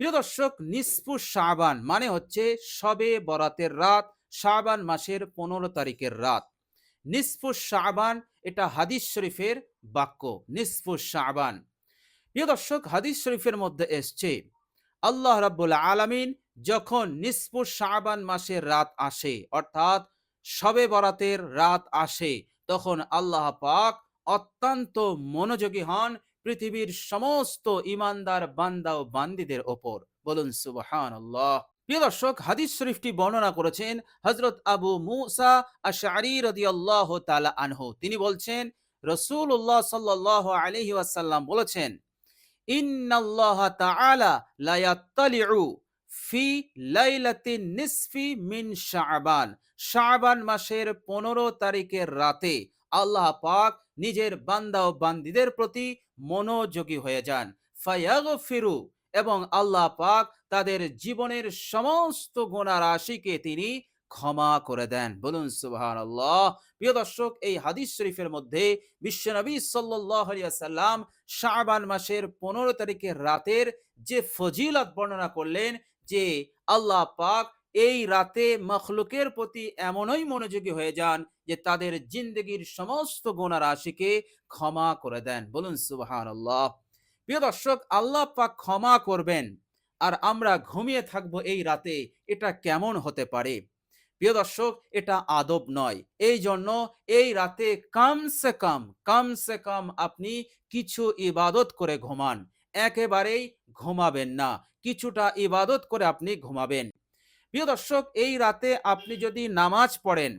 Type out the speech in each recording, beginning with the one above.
প্রিয় দর্শক নিসফু শাবান মানে হচ্ছে সবে বরাতের রাত, শাবান মাসের পনেরো তারিখের রাত। নিসফু শাবান এটা হাদিস শরীফের বাক্য নিসফু শাবান। প্রিয় দর্শক, হাদিস শরীফের মধ্যে এসছে, আল্লাহ রাব্বুল আলামিন যখন নিসফু শাবান মাসের রাত আসে, অর্থাৎ সবে বরাতের রাত আসে, তখন আল্লাহ পাক অত্যন্ত মনোযোগী হন পৃথিবীর সমস্ত ইমানদার বান্দা ও বান্দিদের ওপর। বলুন সুবহান আল্লাহ প্রিয় দর্শক, হাদিস শরীফটি বর্ণনা করেছেন হজরত আবু মুসা আশারি রদিয়াল্লাহ তালা আনহু। তিনি বলছেন রসুল্লাহ সাল্লাহ আলহি বলেছেন, ইন্নাল্লাহ তাআলা লা ইয়াত্তালিউ ফি নিসফি মিন শাবান। শাবান মাসের পনেরো তারিখের রাতে আল্লাহ পাক নিজের বান্দা ও বান্দিদের প্রতি মনোযোগী হয়ে যান। ফায়াগ ফিরু এবং আল্লাহ পাক তাদের জীবনের সমস্ত গুণা রাশিকে তিনি ক্ষমা করে দেন। বলুন সুবহান আল্লাহ প্রিয় দর্শক, এই হাদিস শরীফের মধ্যে বিশ্বনবী সাল্লাম শাবান মাসের পনেরো তারিখের রাতের যে ফজিলত বর্ণনা করলেন যে আল্লাহ পাক এই রাতে মখলুকের প্রতি এমনই মনোযোগী হয়ে যান যে তাদের জিন্দগির সমস্ত গোনা রাশিকে ক্ষমা করে দেন। বলুন সুবাহান আল্লাহ প্রিয় দর্শক, আল্লাহ পাক ক্ষমা করবেন আর আমরা ঘুমিয়ে থাকব এই রাতে, এটা কেমন হতে পারে? প্রিয় দর্শক, এটা আদব নয়। এই জন্য এই রাতে কম সে কম কম সে কম আপনি কিছু ইবাদত করে ঘুমান। একেবারেই ঘুমাবেন না। কিছুটা ইবাদত করে আপনি ঘুমাবেন। প্রিয় দর্শক, এই রাতে আপনি যদি নামাজ পড়েন,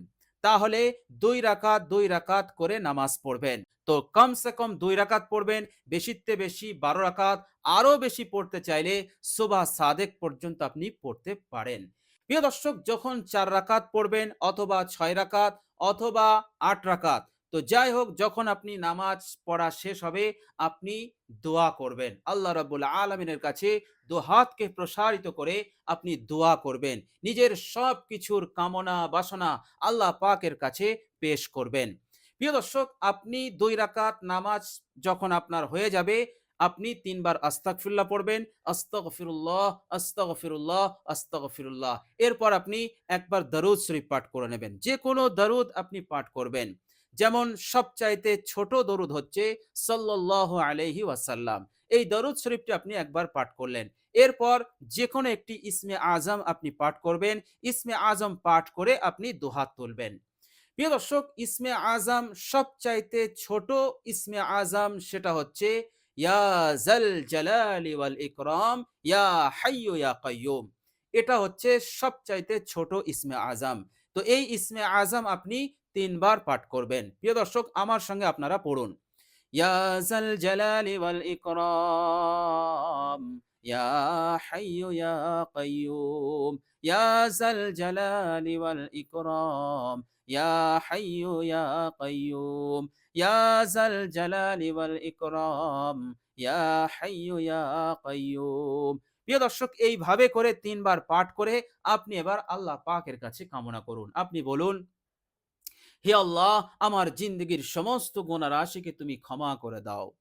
তাহলে দুই রাকাত দুই রাকাত করে নামাজ পড়বেন। তো কমসে কম দুই রাকাত পড়বেন, বেশিতে বেশি বারো রাকাত আরও বেশি পড়তে চাইলে সুবাহ সাদেক পর্যন্ত আপনি পড়তে পারেন। প্রিয় দর্শক, যখন চার রাকাত পড়বেন অথবা ছয় রাকাত অথবা আট রাকাত তো যাই হোক, যখন আপনি নামাজ পড়া শেষ হবে, আপনি দোয়া করবেন। আল্লাহ রাবুল আলমিনের কাছে দোহাতকে প্রসারিত করে আপনি দোয়া করবেন। নিজের সব কিছুর কামনা, বাসনা আল্লাহ পাকের কাছে পেশ করবেন। প্রিয় দর্শক, আপনি দুই রাকাত নামাজ যখন আপনার হয়ে যাবে, আপনি তিনবার আস্তাকফিরুল্লাহ পড়বেন, আস্তগফিরুল্লাহ আস্তগফিরুল্লাহ আস্তগফিরুল্লাহ। এরপর আপনি একবার দারুদ শরীফ পাঠ করে নেবেন। যে কোনো দারুদ আপনি পাঠ করবেন। যেমন সবচাইতে ছোট দরুদ হচ্ছে সাল্লাহ আলহি ওয়াসাল্লাম। এই দরুদ শরীফটি আপনি একবার পাঠ করলেন। এরপর যে কোনো একটি ইসমে আজম আপনি পাঠ করবেন। ইসমে আজম পাঠ করে আপনি দোহাত তুলবেন। প্রিয় দর্শক, ইসমে আজম সবচাইতে ছোট ইসমে আজম সেটা হচ্ছে, ইয়া জাল জালালি ওয়াল ইকরাম, ইয়া হাইয়ু ইয়া কাইয়ুম এটা হচ্ছে সবচাইতে ছোট ইসমে আজম। তো এই ইসমে আজম আপনি তিনবার পাঠ করবেন। প্রিয় দর্শক, আমার সঙ্গে আপনারা পড়ুন। ইয়া জাল জালালি ওয়াল ইকরাম, ইয়া হাইয়ু ইয়া কাইয়ুম, ইয়া জাল জালালি ওয়াল ইকরাম, ইয়া হাইয়ু ইয়া কাইয়ুম, ইয়া জাল জালালি ওয়াল ইকরাম, ইয়া হাইয়ু ইয়া কাইয়ুম। প্রিয় দর্শক, এইভাবে করে তিনবার পাঠ করে আপনি এবার আল্লাহ পাকের কাছে কামনা করুন। আপনি বলুন হে আল্লাহ, আমার জিন্দগির সমস্ত গোনা রাশিকে তুমি ক্ষমা করে দাও।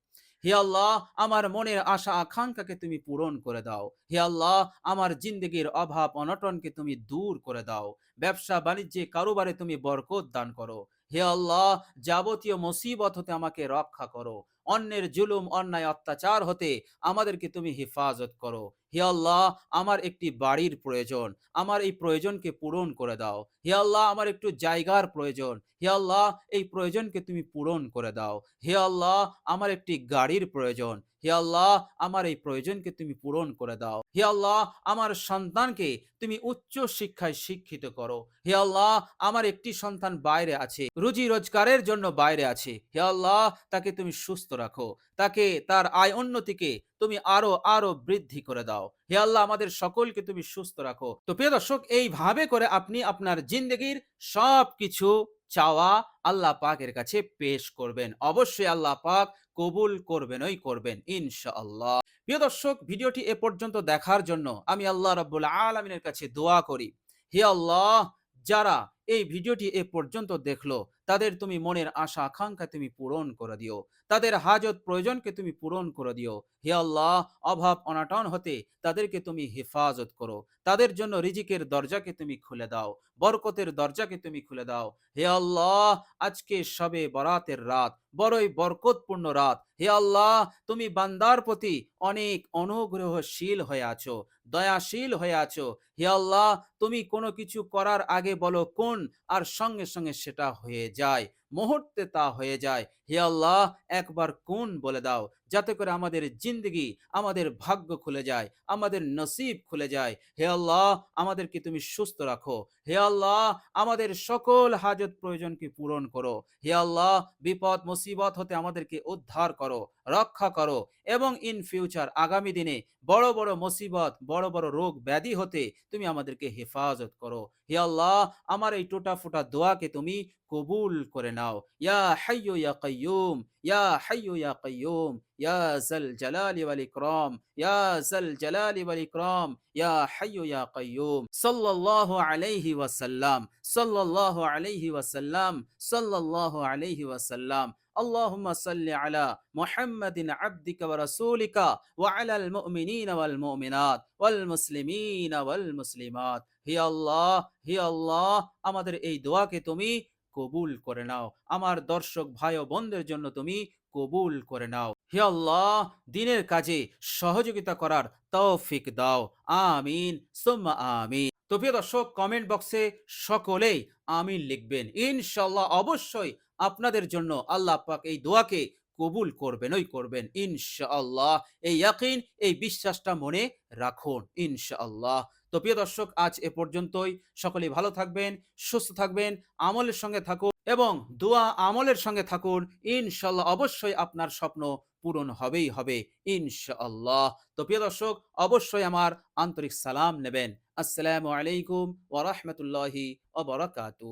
হে আল্লাহ, আমার মনের আশা আকাঙ্ক্ষাকে তুমি পূরণ করে দাও। হে আল্লাহ, আমার জিন্দগির অভাব অনটনকে তুমি দূর করে দাও। ব্যবসা বাণিজ্যে কারোবারে তুমি বরকত দান করো। হে আল্লাহ, যাবতীয় মুসিবত হতে আমাকে রক্ষা করো। অন্যের জুলুম, অন্যায়, অত্যাচার হতে আমাদেরকে তুমি হেফাজত করো। হে আল্লাহ, আমার একটি বাড়ির প্রয়োজন। আমার এই প্রয়োজনকে পূরণ করে দাও। হে আল্লাহ, আমার একটু জায়গার প্রয়োজন। হে আল্লাহ, এই প্রয়োজনকে তুমি পূরণ করে দাও। হে আল্লাহ, আমার একটি গাড়ির প্রয়োজন। হে আল্লাহ, আমার এই প্রয়োজনকে তুমি পূরণ করে দাও। হে আল্লাহ, আমার সন্তানকে তুমি উচ্চ শিক্ষায় শিক্ষিত করো। হে আল্লাহ, আমার একটি সন্তান বাইরে আছে। রুজি রোজগারের জন্য বাইরে আছে। হে আল্লাহ, তাকে তুমি সুস্থ রাখো। তাকে, তার আয় উন্নতিকে তুমি আরও আরও বৃদ্ধি করে দাও। হে আল্লাহ, আমাদের সকলকে তুমি সুস্থ রাখো। তো প্রিয় দর্শক, এইভাবে করে আপনি আপনার জিন্দগির সব কিছু চাওয়া আল্লাহ পাকের কাছে পেশ করবেন। অবশ্যই আল্লাহ পাক কবুল করবেন, ওই করবেন, ইনশাআল্লাহ। প্রিয় দর্শক, ভিডিওটি এ পর্যন্ত দেখার জন্য আমি আল্লাহ রব্বুল আলমিনের কাছে দোয়া করি। হে আল্লাহ, যারা এই ভিডিওটি এ পর্যন্ত দেখল। তাদের তুমি মনের আশা, আকাঙ্ক্ষা তুমি পূরণ করে দিও। তাদের হাজত প্রয়োজনকে তুমি পূরণ করে দিও। হে আল্লাহ, অভাব অনাটন হতে তাদেরকে তুমি হেফাজত করো। তাদের জন্য রিজিকের দরজাকে তুমি খুলে দাও। বরকতের দরজাকে তুমি খুলে দাও। হে আল্লাহ, আজকে সবে বরাতের রাত। বড়ই বরকতপূর্ণ রাত। হে আল্লাহ, তুমি বান্দার প্রতি অনেক অনুগ্রহশীল হয়ে আছো। দয়াশীল হয়ে আছো হে আল্লাহ, তুমি কোনো কিছু করার আগে বলো কোন, আর সঙ্গে সঙ্গে সেটা হয়ে যায়। মুহূর্তে তা হয়ে যায়। হে আল্লাহ, একবার কোন বলে দাও, যাতে করে আমাদের জিন্দগি আমাদের ভাগ্য খুলে যায়, আমাদের নসিব খুলে যায়। হে আল্লাহ, আমাদেরকে তুমি সুস্থ রাখো। হে আল্লাহ, আমাদের সকল হাজত প্রয়োজনকে পূরণ করো। হে আল্লাহ, বিপদ, মুসিবত হতে আমাদেরকে উদ্ধার করো, রক্ষা করো এবং ইন ফিউচার আগামী দিনে বড় বড় মুসিবত, বড় বড় রোগ ব্যাধি হতে তুমি আমাদেরকে হেফাজত করো। হে আল্লাহ, আমার এই টোটা ফোটা দোয়াকে তুমি কবুল করে নাও ইয়া হাইয়ু ইয়া কাইয়ুম ইয়া হাইয়ু ইয়া কাইয়ুম ইয়া জাল জালালি ওয়াল ইকরাম ইয়া জাল জালালি ওয়াল ইকরাম ইয়া হাইয়ু ইয়া কাইয়ুম সাল্লাল্লাহু আলাইহি ওয়াসাল্লাম সাল্লাল্লাহু আলাইহি ওয়াসাল্লাম সাল্লাল্লাহু আলাইহি ওয়াসাল্লাম اللهم صل على محمد عبدك ورسولك وعلى المؤمنين والمؤمنات والمسلمين والمسلمات হে আল্লাহ হে আল্লাহ আমাদের এই দোয়াকে তুমি কবুল করে নাও। আমার দর্শক ভাই ও বোনদের জন্য তুমি কবুল করে নাও। হে আল্লাহ, দিনের কাজে সহযোগিতা করার তৌফিক দাও। আমিন, সুম্মা আমিন। তো প্রিয় দর্শক কমেন্ট বক্সে সকলেই আমিন লিখবেন। ইনশাল্লাহ অবশ্যই আপনাদের জন্য আল্লাহ পাক এই দোয়াকে কবুল করবেন, ওই করবেন। ইনশাআল্লাহ, এই ইয়াকিন, এই বিশ্বাসটা মনে রাখুন। ইনশাআল্লাহ। তো প্রিয় দর্শক, আজ এ পর্যন্তই। সকলেই ভালো থাকবেন, সুস্থ থাকবেন, আমলের সঙ্গে থাকুন এবং দোয়া আমলের সঙ্গে থাকুন। ইনশাল্লাহ অবশ্যই আপনার স্বপ্ন পূরণ হবেই হবে ইনশাআল্লাহ তো প্রিয় দর্শক, অবশ্যই আমার আন্তরিক সালাম নেবেন। আসসালামু আলাইকুম ওয়া বারাকাতুহু